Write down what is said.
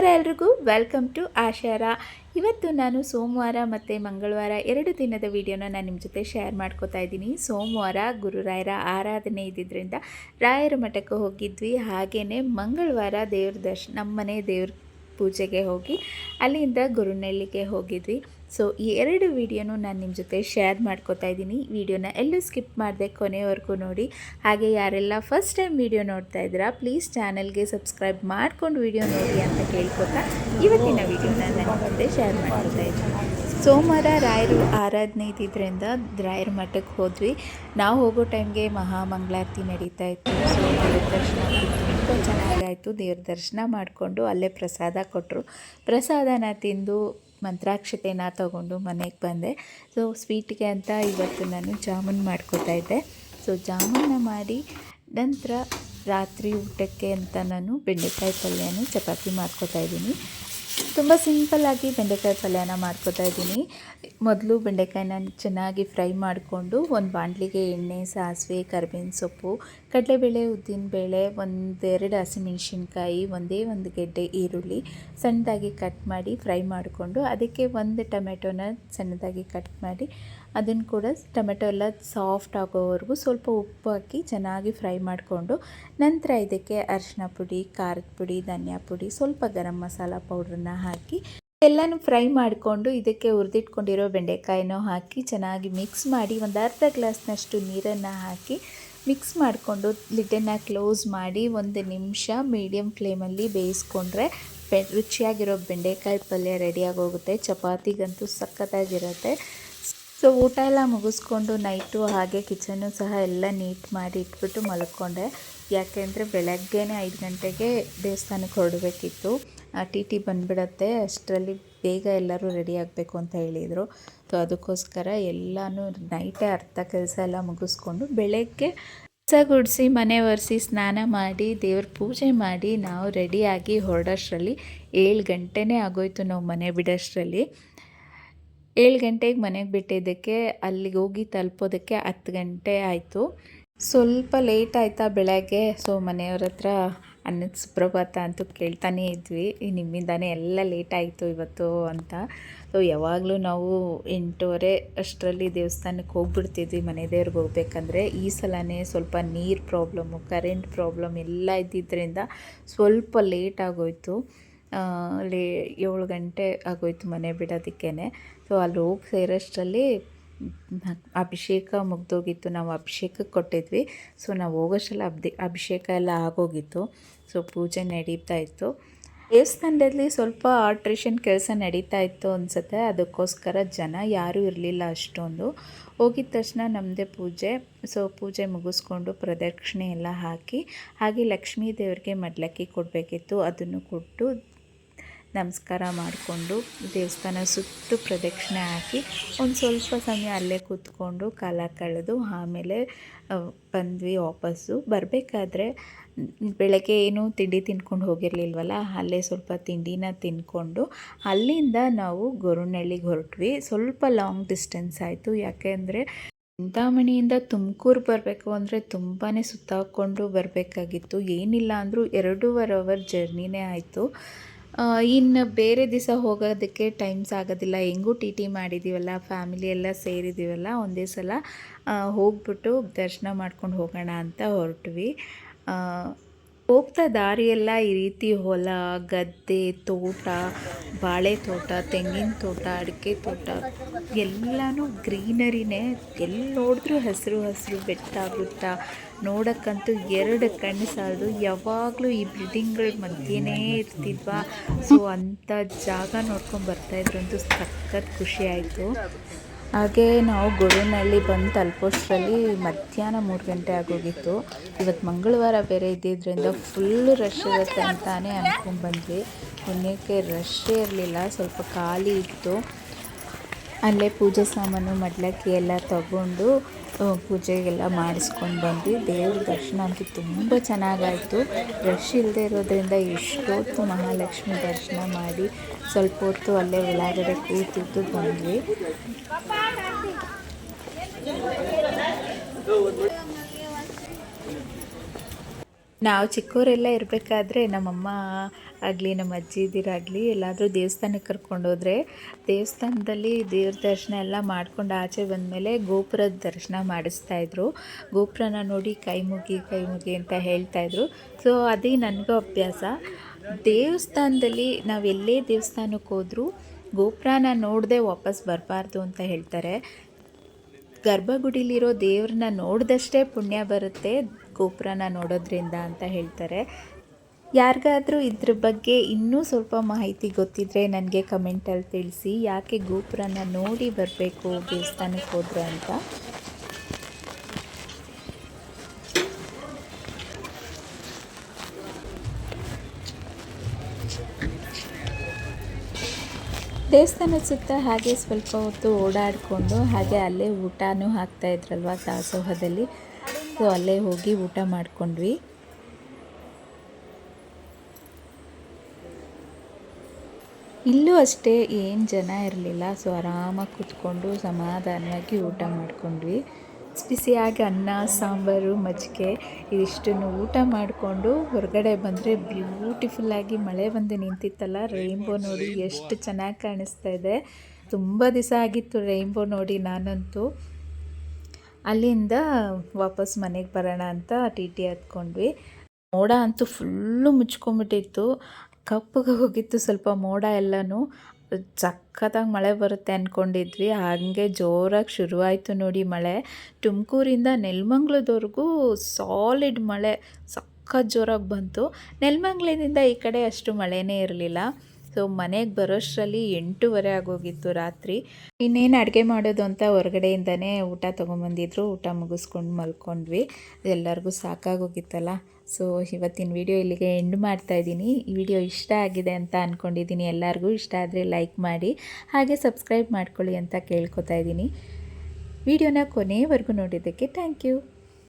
ನಮಸ್ಕಾರ ಎಲ್ರಿಗೂ. Welcome to ಆಶಾರ ಇವತ್ತು ನಾನು ಸೋಮವಾರ ಮತ್ತು ಮಂಗಳವಾರ ಎರಡು ದಿನದ ವಿಡಿಯೋನ ನಾನು ನಿಮ್ಮ ಜೊತೆ ಶೇರ್ ಮಾಡ್ಕೋತಾ ಇದ್ದೀನಿ. ಸೋಮವಾರ ಗುರುರಾಯರ ಆರಾಧನೆ ಇದ್ದಿದ್ದರಿಂದ ರಾಯರ ಮಠಕ್ಕೆ ಹೋಗಿದ್ವಿ. ಹಾಗೆಯೇ ಮಂಗಳವಾರ ದೇವ್ರ ದರ್ಶನ ನಮ್ಮ ಮನೆ ದೇವ್ರ ಪೂಜೆಗೆ ಹೋಗಿ ಅಲ್ಲಿಂದ ಗುರುನೆಲ್ಲಿಗೆ ಹೋಗಿದ್ವಿ. ಸೊ ಈ ಎರಡು ವಿಡಿಯೋನು ನಾನು ನಿಮ್ಮ ಜೊತೆ ಶೇರ್ ಮಾಡ್ಕೋತಾ ಇದ್ದೀನಿ. ವಿಡಿಯೋನ ಎಲ್ಲೂ ಸ್ಕಿಪ್ ಮಾಡಿದೆ ಕೊನೆವರೆಗೂ ನೋಡಿ. ಹಾಗೆ ಯಾರೆಲ್ಲ ಫಸ್ಟ್ ಟೈಮ್ ವಿಡಿಯೋ ನೋಡ್ತಾ ಇದ್ದೀರಾ ಪ್ಲೀಸ್ ಚಾನಲ್ಗೆ ಸಬ್ಸ್ಕ್ರೈಬ್ ಮಾಡ್ಕೊಂಡು ವಿಡಿಯೋ ನೋಡಿ ಅಂತ ಕೇಳ್ಕೊತಾ ಇವತ್ತಿನ ವಿಡಿಯೋನ ನನ್ನ ಜೊತೆ ಶೇರ್ ಮಾಡ್ತಾ ಇದ್ದೀನಿ. ಸೋಮವಾರ ರಾಯರು ಆರಾಧನೆ ಇದ್ದಿದ್ದರಿಂದ ರಾಯರ ಮಠಕ್ಕೆ ಹೋದ್ವಿ. ನಾವು ಹೋಗೋ ಟೈಮ್ಗೆ ಮಹಾಮಂಗಳಾರತಿ ನಡೀತಾ ಇತ್ತು. ಸೊ ದೇವ್ರ ದರ್ಶನ ತುಂಬ ಚೆನ್ನಾಗಾಯಿತು. ದೇವ್ರ ದರ್ಶನ ಮಾಡಿಕೊಂಡು ಅಲ್ಲೇ ಪ್ರಸಾದ ಕೊಟ್ಟರು ಪ್ರಸಾದನ ತಿಂದು ಮಂತ್ರಾಕ್ಷತೆನ ತಗೊಂಡು ಮನೆಗೆ ಬಂದೆ. ಸೊ ಸ್ವೀಟ್ಗೆ ಅಂತ ಇವತ್ತು ನಾನು ಜಾಮೂನ್ ಮಾಡ್ಕೋತಾ ಇದ್ದೆ. ಸೊ ಜಾಮೂನ ಮಾಡಿ ನಂತರ ರಾತ್ರಿ ಊಟಕ್ಕೆ ಅಂತ ನಾನು ಬೆಂಡೆಕಾಯಿ ಪಲ್ಯನೂ ಚಪಾತಿ ಮಾಡ್ಕೋತಾ ಇದ್ದೀನಿ. ತುಂಬ ಸಿಂಪಲ್ಲಾಗಿ ಬೆಂಡೆಕಾಯಿ ಪಲ್ಯನ ಮಾಡ್ಕೋತಾ ಇದ್ದೀನಿ. ಮೊದಲು ಬೆಂಡೆಕಾಯಿನ ಚೆನ್ನಾಗಿ ಫ್ರೈ ಮಾಡಿಕೊಂಡು ಒಂದು ಬಾಣಲಿಗೆ ಎಣ್ಣೆ, ಸಾಸಿವೆ, ಕರಿಬೇವಿನ ಸೊಪ್ಪು, ಕಡಲೆಬೇಳೆ, ಉದ್ದಿನಬೇಳೆ, ಒಂದೆರಡು ಹಸಿಮೆಣಸಿನ್ಕಾಯಿ, ಒಂದೇ ಒಂದು ಗೆಡ್ಡೆ ಈರುಳ್ಳಿ ಸಣ್ಣದಾಗಿ ಕಟ್ ಮಾಡಿ ಫ್ರೈ ಮಾಡಿಕೊಂಡು ಅದಕ್ಕೆ ಒಂದು ಟೊಮೆಟೊನ ಸಣ್ಣದಾಗಿ ಕಟ್ ಮಾಡಿ ಅದನ್ನು ಕೂಡ ಟೊಮೆಟೊ ಎಲ್ಲ ಸಾಫ್ಟ್ ಆಗೋವರೆಗೂ ಸ್ವಲ್ಪ ಉಪ್ಪು ಹಾಕಿ ಚೆನ್ನಾಗಿ ಫ್ರೈ ಮಾಡಿಕೊಂಡು ನಂತರ ಇದಕ್ಕೆ ಅರಿಶಿನ ಪುಡಿ, ಖಾರದ ಪುಡಿ, ಧನಿಯಾ ಪುಡಿ, ಸ್ವಲ್ಪ ಗರಂ ಮಸಾಲ ಪೌಡ್ರನ್ನ ಹಾಕಿ ಎಲ್ಲನೂ ಫ್ರೈ ಮಾಡಿಕೊಂಡು ಇದಕ್ಕೆ ಹುರಿದಿಟ್ಕೊಂಡಿರೋ ಬೆಂಡೆಕಾಯಿನೂ ಹಾಕಿ ಚೆನ್ನಾಗಿ ಮಿಕ್ಸ್ ಮಾಡಿ ಒಂದು ಅರ್ಧ ಗ್ಲಾಸ್ನಷ್ಟು ನೀರನ್ನು ಹಾಕಿ ಮಿಕ್ಸ್ ಮಾಡಿಕೊಂಡು ಲಿಡ್ಡನ್ನು ಕ್ಲೋಸ್ ಮಾಡಿ ಒಂದು ನಿಮಿಷ ಮೀಡಿಯಂ ಫ್ಲೇಮಲ್ಲಿ ಬೇಯಿಸ್ಕೊಂಡ್ರೆ ಬೆ ರುಚಿಯಾಗಿರೋ ಬೆಂಡೆಕಾಯಿ ಪಲ್ಯ ರೆಡಿಯಾಗಿ ಹೋಗುತ್ತೆ ಚಪಾತಿಗಂತೂ ಸಖತ್ತಾಗಿರುತ್ತೆ. ಸೊ ಊಟ ಎಲ್ಲ ಮುಗಿಸ್ಕೊಂಡು ನೈಟು ಹಾಗೆ ಕಿಚನ್ನು ಸಹ ಎಲ್ಲ ನೀಟ್ ಮಾಡಿ ಇಟ್ಬಿಟ್ಟು ಮಲ್ಕೊಂಡೆ. ಯಾಕೆಂದರೆ ಬೆಳಗ್ಗೆನೇ ಐದು ಗಂಟೆಗೆ ದೇವಸ್ಥಾನಕ್ಕೆ ಹೊರಡಬೇಕಿತ್ತು. ಟಿ ಟಿ ಬಂದುಬಿಡತ್ತೆ. ಅಷ್ಟರಲ್ಲಿ ಬೇಗ ಎಲ್ಲರೂ ರೆಡಿ ಆಗಬೇಕು ಅಂತ ಹೇಳಿದರು. ಸೊ ಅದಕ್ಕೋಸ್ಕರ ಎಲ್ಲನೂ ನೈಟೇ ಅರ್ಧ ಕೆಲಸ ಎಲ್ಲ ಮುಗಿಸ್ಕೊಂಡು ಬೆಳಗ್ಗೆ ಕಸ ಗುಡಿಸಿ, ಮನೆ ಒರೆಸಿ ಸ್ನಾನ ಮಾಡಿ, ದೇವ್ರ ಪೂಜೆ ಮಾಡಿ ನಾವು ರೆಡಿಯಾಗಿ ಹೊರಡೋಷ್ಟರಲ್ಲಿ ಏಳು ಗಂಟೆನೇ ಆಗೋಯ್ತು ನಾವು ಮನೆ ಬಿಡೋಷ್ಟರಲ್ಲಿ. ಏಳು ಗಂಟೆಗೆ ಮನೆಗೆ ಬಿಟ್ಟಿದ್ದಕ್ಕೆ ಅಲ್ಲಿಗೆ ಹೋಗಿ ತಲುಪೋದಕ್ಕೆ ಹತ್ತು ಗಂಟೆ ಆಯಿತು. ಸ್ವಲ್ಪ ಲೇಟ್ ಆಯಿತಾ ಬೆಳಗ್ಗೆ, ಸೊ ಮನೆಯವ್ರ ಹತ್ರ ಅನ್ನದ ಸುಪ್ರಭಾತ ಅಂತೂ ಕೇಳ್ತಾನೇ ಇದ್ವಿ. ನಿಮ್ಮಿಂದಾನೇ ಎಲ್ಲ ಲೇಟ್ ಆಯಿತು ಇವತ್ತು ಅಂತ. ಸೊ ಯಾವಾಗಲೂ ನಾವು ಎಂಟೂವರೆ ಅಷ್ಟರಲ್ಲಿ ದೇವಸ್ಥಾನಕ್ಕೆ ಹೋಗ್ಬಿಡ್ತಿದ್ವಿ ಮನೆ ದೇವ್ರಿಗೆ ಹೋಗ್ಬೇಕಂದ್ರೆ. ಈ ಸಲನೇ ಸ್ವಲ್ಪ ನೀರು ಪ್ರಾಬ್ಲಮ್ಮು ಕರೆಂಟ್ ಪ್ರಾಬ್ಲಮ್ ಎಲ್ಲ ಇದ್ದಿದ್ದರಿಂದ ಸ್ವಲ್ಪ ಲೇಟ್ ಆಗೋಯ್ತು. ಲೇ ಏಳು ಗಂಟೆ ಆಗೋಯ್ತು ಮನೆ ಬಿಡೋದಕ್ಕೇ ಸೊ ಅಲ್ಲಿ ಹೋಗಿ ಸೇರೋಷ್ಟರಲ್ಲಿ ಅಭಿಷೇಕ ಮುಗ್ದೋಗಿತ್ತು. ನಾವು ಅಭಿಷೇಕಕ್ಕೆ ಕೊಟ್ಟಿದ್ವಿ. ಸೊ ನಾವು ಹೋಗೋಷ್ಟೆಲ್ಲ ಅಬ್ದಿ, ಅಭಿಷೇಕ ಎಲ್ಲ ಆಗೋಗಿತ್ತು. ಸೊ ಪೂಜೆ ನಡೀತಾ ಇತ್ತು. ದೇವಸ್ಥಾನದಲ್ಲಿ ಸ್ವಲ್ಪ ಆಲ್ಟ್ರೇಷನ್ ಕೆಲಸ ನಡೀತಾ ಇತ್ತು ಅನಿಸುತ್ತೆ. ಅದಕ್ಕೋಸ್ಕರ ಜನ ಯಾರೂ ಇರಲಿಲ್ಲ ಅಷ್ಟೊಂದು. ಹೋಗಿದ ತಕ್ಷಣ ನಮ್ಮದೇ ಪೂಜೆ. ಸೊ ಪೂಜೆ ಮುಗಿಸ್ಕೊಂಡು ಪ್ರದಕ್ಷಿಣೆ ಎಲ್ಲ ಹಾಕಿ, ಹಾಗೆ ಲಕ್ಷ್ಮೀ ದೇವರಿಗೆ ಮಡ್ಲಕ್ಕಿ ಕೊಡಬೇಕಿತ್ತು. ಅದನ್ನು ಕೊಟ್ಟು ನಮಸ್ಕಾರ ಮಾಡಿಕೊಂಡು ದೇವಸ್ಥಾನ ಸುತ್ತು ಪ್ರದಕ್ಷಿಣೆ ಹಾಕಿ ಒಂದು ಸ್ವಲ್ಪ ಸಮಯ ಅಲ್ಲೇ ಕೂತ್ಕೊಂಡು ಕಾಲ ಕಳೆದು ಆಮೇಲೆ ಬಂದ್ವಿ ವಾಪಸ್ಸು. ಬರಬೇಕಾದ್ರೆ ಬೆಳಗ್ಗೆ ಏನು ತಿಂಡಿ ತಿನ್ಕೊಂಡು ಹೋಗಿರಲಿಲ್ವಲ್ಲ, ಅಲ್ಲೇ ಸ್ವಲ್ಪ ತಿಂಡಿನ ತಿನ್ಕೊಂಡು ಅಲ್ಲಿಂದ ನಾವು ಗೊರುನಳ್ಳಿಗೆ ಹೊರಟ್ವಿ. ಸ್ವಲ್ಪ ಲಾಂಗ್ ಡಿಸ್ಟೆನ್ಸ್ ಆಯಿತು. ಯಾಕೆಂದರೆ ಚಿಂತಾಮಣಿಯಿಂದ ತುಮಕೂರು ಬರಬೇಕು ಅಂದರೆ ತುಂಬಾ ಸುತ್ತಾಕೊಂಡು ಬರಬೇಕಾಗಿತ್ತು. ಏನಿಲ್ಲ ಅಂದರೂ ಎರಡೂವರೆ ಅವರ್ ಜರ್ನಿನೇ ಆಯಿತು. ಇನ್ನು ಬೇರೆ ದಿವಸ ಹೋಗೋದಕ್ಕೆ ಟೈಮ್ಸ್ ಆಗೋದಿಲ್ಲ. ಹೆಂಗೂ ಟಿ ಟಿ ಮಾಡಿದ್ದೀವಲ್ಲ ಫ್ಯಾಮಿಲಿ ಎಲ್ಲ ಸೇರಿದ್ದೀವಲ್ಲ ಒಂದೇ ಸಲ ಹೋಗ್ಬಿಟ್ಟು ದರ್ಶನ ಮಾಡ್ಕೊಂಡು ಹೋಗೋಣ ಅಂತ ಹೊರಟ್ವಿ. ಹೋಗ್ತಾ ದಾರಿಯೆಲ್ಲ ಈ ರೀತಿ ಹೊಲ, ಗದ್ದೆ, ತೋಟ, ಬಾಳೆ ತೋಟ, ತೆಂಗಿನ ತೋಟ, ಅಡಿಕೆ ತೋಟ, ಎಲ್ಲನೂ ಗ್ರೀನರಿನೇ. ಎಲ್ಲಿ ನೋಡಿದ್ರೂ ಹಸಿರು ಹಸಿರು ಬೆಟ್ಟ ಗುಟ್ಟ ನೋಡೋಕ್ಕಂತೂ ಎರಡು ಕಣ್ಣು ಸಾಲದು. ಯಾವಾಗಲೂ ಈ ಬಿಲ್ಡಿಂಗ್ಗಳ ಮಧ್ಯೆನೇ ಇರ್ತಿದ್ವಾ? ಸೊ ಅಂಥ ಜಾಗ ನೋಡ್ಕೊಂಡು ಬರ್ತಾಯಿದ್ರು ಅಂತೂ ಸಖತ್ ಖುಷಿ ಆಯಿತು. ಹಾಗೆ ನಾವು ಗುರುನಲ್ಲಿ ಬಂದು ತಲುಪೋಷ್ಟರಲ್ಲಿ ಮಧ್ಯಾಹ್ನ ಮೂರು ಗಂಟೆ ಆಗೋಗಿತ್ತು. ಇವತ್ತು ಮಂಗಳವಾರ ಬೇರೆ ಇದ್ದಿದ್ದರಿಂದ ಫುಲ್ ರಶ್ ಇರುತ್ತೆ ಅಂತಲೇ ಅಂದ್ಕೊಂಡು ಬಂದ್ವಿ. ಪುಣ್ಯಕ್ಕೆ ರಶ್ಶೇ ಇರಲಿಲ್ಲ, ಸ್ವಲ್ಪ ಖಾಲಿ ಇತ್ತು. ಅಲ್ಲೇ ಪೂಜೆ ಸಾಮಾನು, ಮಡ್ಲಕ್ಕಿ ಎಲ್ಲ ತಗೊಂಡು ಪೂಜೆಗೆಲ್ಲ ಮಾಡಿಸ್ಕೊಂಡು ಬಂದ್ವಿ. ದೇವ್ರ ದರ್ಶನ ಅಂತೂ ತುಂಬ ಚೆನ್ನಾಗಾಯಿತು. ರಶ್ ಇಲ್ಲದೆ ಇರೋದ್ರಿಂದ ಎಷ್ಟೊತ್ತು ಮಹಾಲಕ್ಷ್ಮಿ ದರ್ಶನ ಮಾಡಿ ಸ್ವಲ್ಪ ಹೊತ್ತು ಅಲ್ಲೇ ಒಳಗಡೆ ಕೂತಿದ್ದು ಬಂದ್ವಿ. ನಾವು ಚಿಕ್ಕವರೆಲ್ಲ ಇರಬೇಕಾದ್ರೆ ನಮ್ಮಮ್ಮ ಆಗಲಿ, ನಮ್ಮ ಅಜ್ಜಿದಿರಾಗಲಿ ಎಲ್ಲಾದರೂ ದೇವಸ್ಥಾನಕ್ಕೆ ಕರ್ಕೊಂಡೋದ್ರೆ ದೇವಸ್ಥಾನದಲ್ಲಿ ದೇವ್ರ ದರ್ಶನ ಎಲ್ಲ ಮಾಡ್ಕೊಂಡು ಆಚೆ ಬಂದಮೇಲೆ ಗೋಪುರದ ದರ್ಶನ ಮಾಡಿಸ್ತಾಯಿದ್ರು ಗೋಪುರನ ನೋಡಿ ಕೈ ಮುಗಿ ಕೈ ಮುಗಿ ಅಂತ ಹೇಳ್ತಾಯಿದ್ರು ಸೊ ಅದೇ ನನಗೂ ಅಭ್ಯಾಸ. ದೇವಸ್ಥಾನದಲ್ಲಿ ನಾವು ಎಲ್ಲೇ ದೇವಸ್ಥಾನಕ್ಕೆ ಹೋದರೂ ಗೋಪುರನ ನೋಡದೆ ವಾಪಸ್ ಬರಬಾರ್ದು ಅಂತ ಹೇಳ್ತಾರೆ. ಗರ್ಭಗುಡಿಲಿರೋ ದೇವ್ರನ್ನ ನೋಡಿದಷ್ಟೇ ಪುಣ್ಯ ಬರುತ್ತೆ. ಗೋಪುರನ ನೋಡೋದ್ರಿಂದ ಅಂತ ಹೇಳ್ತಾರೆ. ಯಾರಿಗಾದರೂ ಇದ್ರ ಬಗ್ಗೆ ಇನ್ನೂ ಸ್ವಲ್ಪ ಮಾಹಿತಿ ಗೊತ್ತಿದ್ದರೆ ನನಗೆ ಕಮೆಂಟಲ್ಲಿ ತಿಳಿಸಿ. ಯಾಕೆ ಗೋಪುರನ ನೋಡಿ ಬರಬೇಕು ದೇವಸ್ಥಾನಕ್ಕೆ ಹೋದ್ರೆ ಅಂತ? ದೇವಸ್ಥಾನದ ಸುತ್ತ ಹಾಗೆ ಸ್ವಲ್ಪ ಹೊತ್ತು ಓಡಾಡಿಕೊಂಡು ಹಾಗೆ ಅಲ್ಲೇ ಊಟನೂ ಹಾಕ್ತಾ ಇದ್ರಲ್ವ ದಾಸೋಹದಲ್ಲಿ. ಸೊ ಅಲ್ಲೇ ಹೋಗಿ ಊಟ ಮಾಡ್ಕೊಂಡ್ವಿ. ಇಲ್ಲೂ ಅಷ್ಟೇ ಏನು ಜನ ಇರಲಿಲ್ಲ, ಸೊ ಆರಾಮಾಗಿ ಕೂತ್ಕೊಂಡು ಸಮಾಧಾನವಾಗಿ ಊಟ ಮಾಡ್ಕೊಂಡ್ವಿ. ಬಿಸಿಯಾಗಿ ಅನ್ನ, ಸಾಂಬಾರು, ಮಜ್ಜಿಗೆ, ಇದಿಷ್ಟನ್ನು ಊಟ ಮಾಡಿಕೊಂಡು ಹೊರಗಡೆ ಬಂದರೆ ಬ್ಯೂಟಿಫುಲ್ಲಾಗಿ ಮಳೆ ಬಂದು ನಿಂತಿತ್ತಲ್ಲ ರೈನ್ಬೋ ನೋಡಿ ಎಷ್ಟು ಚೆನ್ನಾಗಿ ಕಾಣಿಸ್ತಾ ಇದೆ. ತುಂಬ ದಿವಸ ಆಗಿತ್ತು ರೈನ್ಬೋ ನೋಡಿ ನಾನಂತೂ. ಅಲ್ಲಿಂದ ವಾಪಸ್ ಮನೆಗೆ ಬರೋಣ ಅಂತ ಟಿ ಟಿ ಹತ್ಕೊಂಡ್ವಿ. ಮೋಡ ಅಂತೂ ಫುಲ್ಲು ಮುಚ್ಕೊಂಬಿಟ್ಟಿತ್ತು ಕಪ್ಪಗೆ ಹೋಗಿತ್ತು ಸ್ವಲ್ಪ ಮೋಡ ಎಲ್ಲನೂ. ಸಖತ್ತಾಗಿ ಮಳೆ ಬರುತ್ತೆ ಅಂದ್ಕೊಂಡಿದ್ವಿ ಹಾಗೆ ಜೋರಾಗಿ ಶುರುವಾಯಿತು ನೋಡಿ ಮಳೆ. ತುಮಕೂರಿಂದ ನೆಲ್ಮಂಗ್ಲದವರೆಗೂ ಸಾಲಿಡ್ ಮಳೆ. ಸಖತ್ ಜೋರಾಗಿ ಬಂತು. ನೆಲಮಂಗ್ಲದಿಂದ ಈ ಕಡೆ ಅಷ್ಟು ಮಳೆನೇ ಇರಲಿಲ್ಲ. ಸೊ ಮನೆಗೆ ಬರೋಷ್ಟರಲ್ಲಿ ಎಂಟೂವರೆ ಆಗೋಗಿತ್ತು ರಾತ್ರಿ. ಇನ್ನೇನು ಅಡುಗೆ ಮಾಡೋದು ಅಂತ ಹೊರಗಡೆಯಿಂದನೇ ಊಟ ತೊಗೊಂಬಂದಿದ್ರು. ಊಟ ಮುಗಿಸ್ಕೊಂಡು ಮಲ್ಕೊಂಡ್ವಿ. ಎಲ್ಲರಿಗೂ ಸಾಕಾಗೋಗಿತ್ತಲ್ಲ. ಸೊ ಇವತ್ತಿನ ವಿಡಿಯೋ ಇಲ್ಲಿಗೆ ಎಂಡ್ ಮಾಡ್ತಾ ಇದ್ದೀನಿ. ಈ ವಿಡಿಯೋ ಇಷ್ಟ ಆಗಿದೆ ಅಂತ ಅಂದ್ಕೊಂಡಿದ್ದೀನಿ ಎಲ್ಲರಿಗೂ ಇಷ್ಟ ಆದರೆ ಲೈಕ್ ಮಾಡಿ, ಹಾಗೆ ಸಬ್ಸ್ಕ್ರೈಬ್ ಮಾಡ್ಕೊಳ್ಳಿ ಅಂತ ಕೇಳ್ಕೊತಾ ಇದ್ದೀನಿ. ವಿಡಿಯೋನ ಕೊನೆಯವರೆಗೂ ನೋಡಿದ್ದಕ್ಕೆ ಥ್ಯಾಂಕ್ ಯು